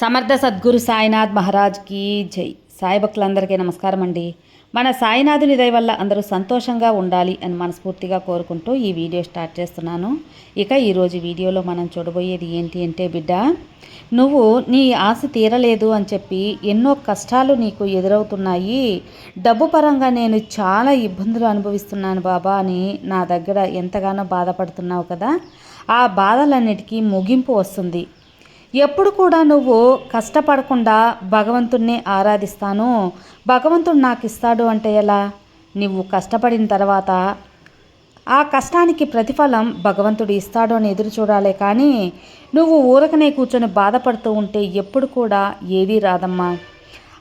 సమర్థ సద్గురు సాయినాథ్ మహారాజ్కి జై. సాయిభక్తులందరికీ నమస్కారం అండి. మన సాయినాథుని దయ వల్ల అందరూ సంతోషంగా ఉండాలి అని మనస్ఫూర్తిగా కోరుకుంటూ ఈ వీడియో స్టార్ట్ చేస్తున్నాను. ఇక ఈరోజు వీడియోలో మనం చూడబోయేది ఏంటి అంటే బిడ్డ నువ్వు నీ ఆశ తీరలేదు అని చెప్పి ఎన్నో కష్టాలు నీకు ఎదురవుతున్నాయి. డబ్బు పరంగా నేను చాలా ఇబ్బందులు అనుభవిస్తున్నాను బాబా అని నా దగ్గర ఎంతగానో బాధపడుతున్నావు కదా. ఆ బాధలన్నిటికీ ముగింపు వస్తుంది. ఎప్పుడు కూడా నువ్వు కష్టపడకుండా భగవంతుణ్ణి ఆరాధిస్తాను. భగవంతుడు నాకు ఇస్తాడు అంటే ఎలా? నువ్వు కష్టపడిన తర్వాత ఆ కష్టానికి ప్రతిఫలం భగవంతుడు ఇస్తాడు అని ఎదురు చూడాలి కానీ నువ్వు ఊరకనే కూర్చొని బాధపడుతూ ఉంటే ఎప్పుడు కూడా ఏదీ రాదమ్మా.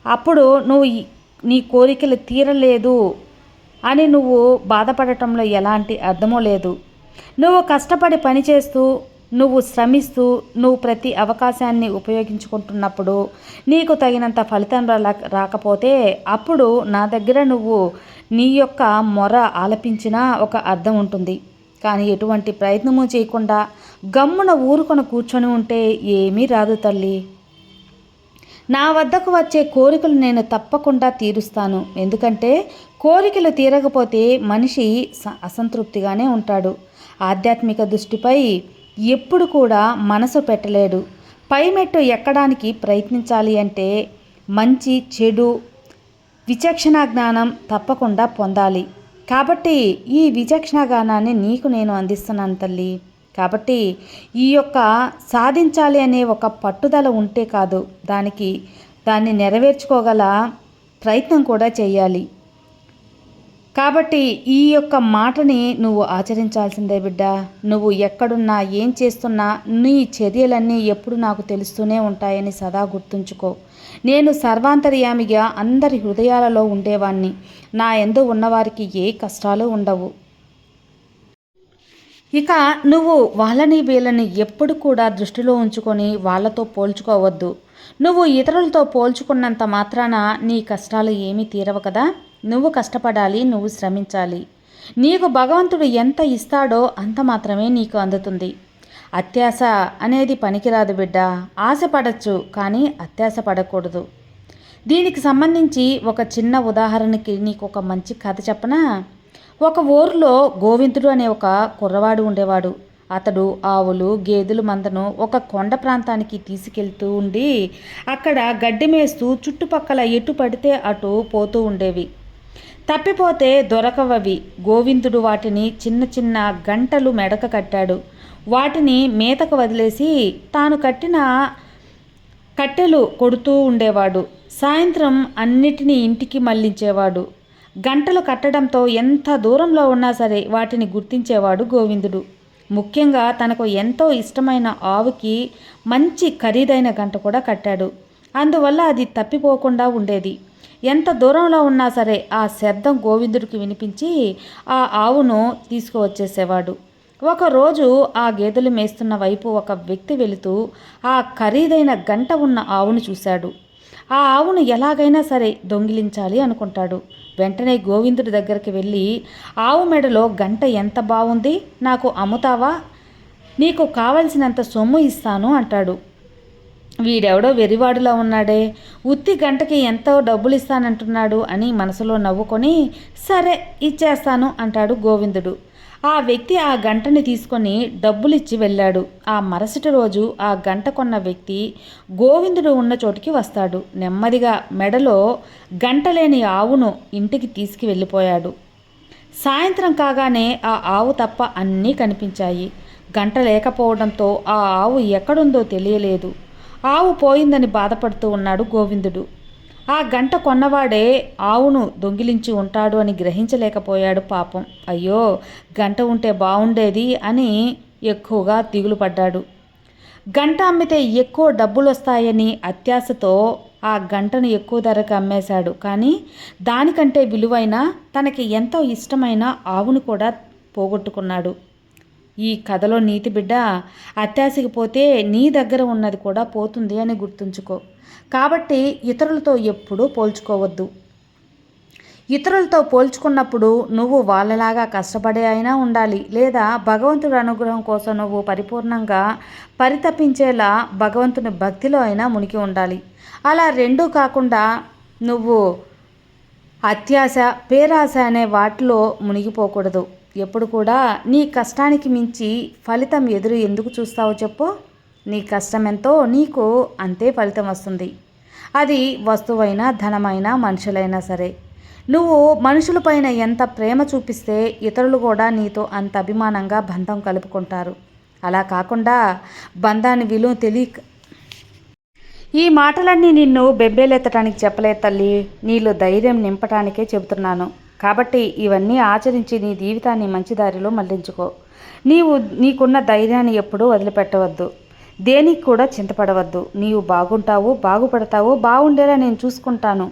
అప్పుడు నువ్వు నీ కోరికలు తీరలేదు అని నువ్వు బాధపడటంలో ఎలాంటి అర్థమూ లేదు. నువ్వు కష్టపడి పనిచేస్తూ నువ్వు శ్రమిస్తూ నువ్వు ప్రతి అవకాశాన్ని ఉపయోగించుకుంటున్నప్పుడు నీకు తగినంత ఫలితం రాకపోతే అప్పుడు నా దగ్గర నువ్వు నీ యొక్క మొర ఆలపించిన ఒక అర్థం ఉంటుంది. కానీ ఎటువంటి ప్రయత్నము చేయకుండా గమ్మున ఊరుకొని కూర్చొని ఉంటే ఏమీ రాదు తల్లి. నా వద్దకు వచ్చే కోరికలు నేను తప్పకుండా తీరుస్తాను. ఎందుకంటే కోరికలు తీరకపోతే మనిషి స- అసంతృప్తిగానే ఉంటాడు. ఆధ్యాత్మిక దృష్టిపై ఎప్పుడు కూడా మనసు పెట్టలేడు. పైమెట్టు ఎక్కడానికి ప్రయత్నించాలి అంటే మంచి చెడు విచక్షణ జ్ఞానం తప్పకుండా పొందాలి. కాబట్టి ఈ విచక్షణ జ్ఞానాన్ని నీకు నేను అందిస్తున్నాను తల్లి. కాబట్టి ఈ యొక్క సాధించాలి అనే ఒక పట్టుదల ఉంటే కాదు దానికి దాన్ని నెరవేర్చుకోగల ప్రయత్నం కూడా చేయాలి. కాబట్టి ఈ యొక్క మాటని నువ్వు ఆచరించాల్సిందే బిడ్డ. నువ్వు ఎక్కడున్నా ఏం చేస్తున్నా నీ చర్యలన్నీ ఎప్పుడు నాకు తెలుస్తూనే ఉంటాయని సదా గుర్తుంచుకో. నేను సర్వాంతర్యామిగా అందరి హృదయాలలో ఉండేవాణ్ణి. నా ఎందు ఉన్నవారికి ఏ కష్టాలు ఉండవు. ఇక నువ్వు వాళ్ళని వీళ్ళని ఎప్పుడు కూడా దృష్టిలో ఉంచుకొని వాళ్ళతో పోల్చుకోవద్దు. నువ్వు ఇతరులతో పోల్చుకున్నంత మాత్రాన నీ కష్టాలు ఏమీ తీరవు కదా? నువ్వు కష్టపడాలి నువ్వు శ్రమించాలి. నీకు భగవంతుడు ఎంత ఇస్తాడో అంత మాత్రమే నీకు అందుతుంది. అత్యాశ అనేది పనికిరాదు బిడ్డ. ఆశపడచ్చు కానీ అత్యాశ పడకూడదు. దీనికి సంబంధించి ఒక చిన్న ఉదాహరణకి నీకు ఒక మంచి కథ చెప్పనా? ఒక ఊరిలో గోవిందుడు అనే ఒక కుర్రవాడు ఉండేవాడు. అతడు ఆవులు గేదెలు మందను ఒక కొండ ప్రాంతానికి తీసుకెళ్తూ ఉండి అక్కడ గడ్డి మేస్తూ చుట్టుపక్కల ఎటు పడితే అటు పోతూ ఉండేవి. తప్పిపోతే దొరకవవి. గోవిందుడు వాటిని చిన్న చిన్న గంటలు మెడక కట్టాడు. వాటిని మేతకు వదిలేసి తాను కట్టిన కట్టెలు కొడుతూ ఉండేవాడు. సాయంత్రం అన్నిటినీ ఇంటికి మళ్ళించేవాడు గంటలు కట్టడంతో ఎంత దూరంలో ఉన్నా సరే వాటిని గుర్తించేవాడు గోవిందుడు. ముఖ్యంగా తనకు ఎంతో ఇష్టమైన ఆవుకి మంచి ఖరీదైన గంట కూడా కట్టాడు. అందువల్ల అది తప్పిపోకుండా ఉండేది. ఎంత దూరంలో ఉన్నా సరే ఆ శబ్దం గోవిందుడికి వినిపించి ఆ ఆవును తీసుకువచ్చేసేవాడు. ఒకరోజు ఆ గేదెలు మేస్తున్న వైపు ఒక వ్యక్తి వెళుతూ ఆ ఖరీదైన గంట ఉన్న ఆవును చూశాడు. ఆ ఆవును ఎలాగైనా సరే దొంగిలించాలి అనుకుంటాడు. వెంటనే గోవిందుడి దగ్గరికి వెళ్ళి ఆవు మెడలో గంట ఎంత బాగుంది నాకు అమ్ముతావా? నీకు కావలసినంత సొమ్ము ఇస్తాను అంటాడు. వీడెవడో వెరివాడులా ఉన్నాడే. ఉత్తి గంటకి ఎంతో డబ్బులు ఇస్తానంటున్నాడు అని మనసులో నవ్వుకొని సరే ఇచ్చేస్తాను అంటాడు గోవిందుడు. ఆ వ్యక్తి ఆ గంటని తీసుకొని డబ్బులిచ్చి వెళ్ళాడు. ఆ మరుసటి రోజు ఆ గంట కొన్న వ్యక్తి గోవిందుడు ఉన్న చోటికి వస్తాడు. నెమ్మదిగా మెడలో గంటలేని ఆవును ఇంటికి తీసుకు వెళ్ళిపోయాడు. సాయంత్రం కాగానే ఆ ఆవు తప్ప అన్నీ కనిపించాయి. గంట లేకపోవడంతో ఆ ఆవు ఎక్కడుందో తెలియలేదు. ఆవు పోయిందని బాధపడుతూ ఉన్నాడు గోవిందుడు. ఆ గంట కొన్నవాడే ఆవును దొంగిలించి ఉంటాడు అని గ్రహించలేకపోయాడు పాపం. అయ్యో గంట ఉంటే బాగుండేది అని ఎక్కువగా దిగులు పడ్డాడు. గంట అమ్మితే ఎక్కువ డబ్బులు వస్తాయని అత్యాశతో ఆ గంటను ఎక్కువ ధరకు అమ్మేశాడు. కానీ దానికంటే విలువైన తనకి ఎంతో ఇష్టమైన ఆవును కూడా పోగొట్టుకున్నాడు. ఈ కథలో నీతి బిడ్డ అత్యాశకి పోతే నీ దగ్గర ఉన్నది కూడా పోతుంది అని గుర్తుంచుకో. కాబట్టి ఇతరులతో ఎప్పుడూ పోల్చుకోవద్దు. ఇతరులతో పోల్చుకున్నప్పుడు నువ్వు వాళ్ళలాగా కష్టపడే అయినా ఉండాలి లేదా భగవంతుడి అనుగ్రహం కోసం నువ్వు పరిపూర్ణంగా పరితపించేలా భగవంతుని భక్తిలో అయినా మునిగి ఉండాలి. అలా రెండూ కాకుండా నువ్వు అత్యాశ పేరాశ అనే వాటిలో మునిగిపోకూడదు. ఎప్పుడు కూడా నీ కష్టానికి మించి ఫలితం ఎదురు ఎందుకు చూస్తావో చెప్పు. నీ కష్టం ఎంతో నీకు అంతే ఫలితం వస్తుంది. అది వస్తువైనా ధనమైనా మనుషులైనా సరే. నువ్వు మనుషులపైన ఎంత ప్రేమ చూపిస్తే ఇతరులు కూడా నీతో అంత అభిమానంగా బంధం కలుపుకుంటారు. అలా కాకుండా బంధాన్ని విలువ తెలియక ఈ మాటలన్నీ నిన్ను బెబ్బేలెత్తడానికి చెప్పలేదు తల్లి. నీళ్ళు ధైర్యం నింపటానికే చెబుతున్నాను. కాబట్టి ఇవన్నీ ఆచరించి నీ జీవితాన్ని మంచి దారిలో మళ్ళించుకో. నీవు నీకున్న ధైర్యాన్ని ఎప్పుడూ వదిలిపెట్టవద్దు. దేనికి కూడా చింతపడవద్దు. నీవు బాగుంటావు బాగుపడతావు బాగుండేలా నేను చూసుకుంటాను.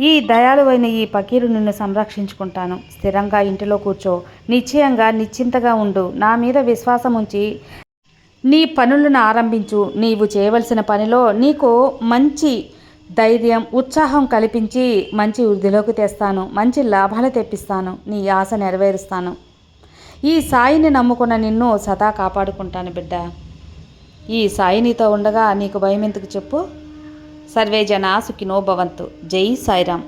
ఈ దయాలువైన ఈ పకీరు నిన్ను సంరక్షించుకుంటాను. స్థిరంగా ఇంటిలో కూర్చో. నిశ్చయంగా నిశ్చింతగా ఉండు. నా మీద విశ్వాసం ఉంచి నీ పనులను ఆరంభించు. నీవు చేయవలసిన పనిలో నీకు మంచి ధైర్యం ఉత్సాహం కల్పించి మంచి వృద్ధిలోకి తెస్తాను. మంచి లాభాలు తెప్పిస్తాను. నీ ఆశ నెరవేరుస్తాను. ఈ సాయిని నమ్ముకున్న నిన్ను సదా కాపాడుకుంటాను బిడ్డ. ఈ సాయి నీతో ఉండగా నీకు భయం ఎందుకు చెప్పు? సర్వే జనా సుఖినో భవంతు. జై సాయిరామ్.